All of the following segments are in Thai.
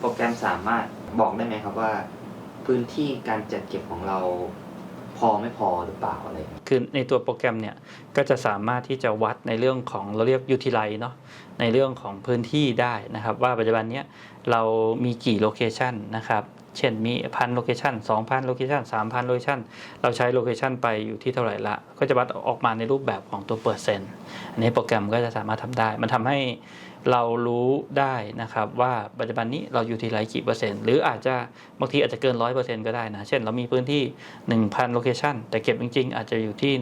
โปรแกรมสามารถบอกได้ไหมครับว่า พื้นที่การจัดเก็บของเราพอไม่พอหรือเปล่าอะไร คือในตัวโปรแกรมเนี่ยก็จะสามารถที่จะวัดในเรื่องของเราเรียก utilize เนาะในเรื่องของพื้นที่ได้นะครับ ว่าปัจจุบันเนี้ยเรามีกี่โลเคชันนะครับเช่นมีพันโลเคชันสองพันโลเคชันสามพันโลเคชันเราใช้โลเคชันไปอยู่ที่เท่าไหร่ละ ก็จะวัดออกมาในรูปแบบของตัวเปอร์เซ็นต์อันนี้โปรแกรมก็จะสามารถทำได้ มันทำให้ เรารู้ได้นะครับว่าปัจจุบันนี้เราอยู่ที่ไรกี่เปอร์เซ็นต์หรืออาจจะบางทีอาจจะเกินร้อยเปอร์เซ็นต์ก็ได้นะ เช่นเรามีพื้นที่1,000โลเคชันแต่เก็บจริง ๆ อาจจะอยู่ที่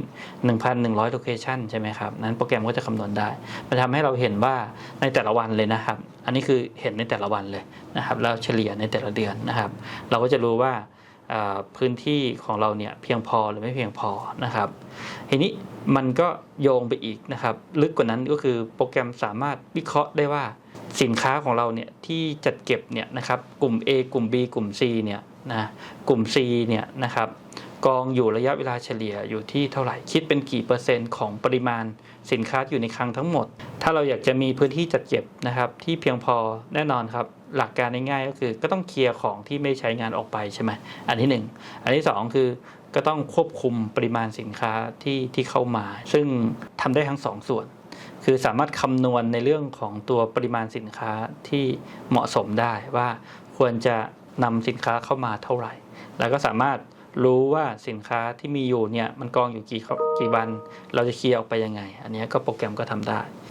1,100โลเคชันใช่ไหมครับ นั้นโปรแกรมก็จะคำนวณได้ มันทำให้เราเห็นว่าในแต่ละวันเลยนะครับ อันนี้คือเห็นในแต่ละวันเลยนะครับแล้วเฉลี่ยในแต่ละเดือนนะครับ เราก็จะรู้ว่า พื้นที่ของเราเนี่ยเพียงพอหรือไม่เพียงพอนะครับทีนี้มันก็โยงไปอีกนะครับ ลึกกว่านั้นก็คือโปรแกรมสามารถวิเคราะห์ได้ว่าสินค้าของเราเนี่ยที่จัดเก็บเนี่ยนะครับกลุ่ม A กลุ่ม B กลุ่ม C เนี่ยนะกลุ่ม C เนี่ยนะครับกองอยู่ระยะเวลาเฉลี่ยอยู่ที่เท่าไหร่คิดเป็นกี่เปอร์เซ็นต์ของปริมาณสินค้าอยู่ในคลังทั้งหมด ถ้าเราอยากจะมีพื้นที่จัดเก็บนะครับที่เพียงพอแน่นอนครับ หลักการง่ายๆก็คือก็ต้องเคลียร์ของที่ไม่ใช้งานออกไปใช่ไหมอันที่หนึ่งอันที่สองคือก็ต้องควบคุมปริมาณสินค้าที่ที่เข้ามา ซึ่งทำได้ทั้งสองส่วน คือสามารถคำนวณในเรื่องของตัวปริมาณสินค้าที่เหมาะสมได้ว่าควรจะนำสินค้าเข้ามาเท่าไหร่ แล้วก็สามารถรู้ว่าสินค้าที่มีอยู่เนี่ยมันกองอยู่กี่กี่วัน เราจะเคลียร์ออกไปยังไง อันนี้ก็โปรแกรมก็ทำได้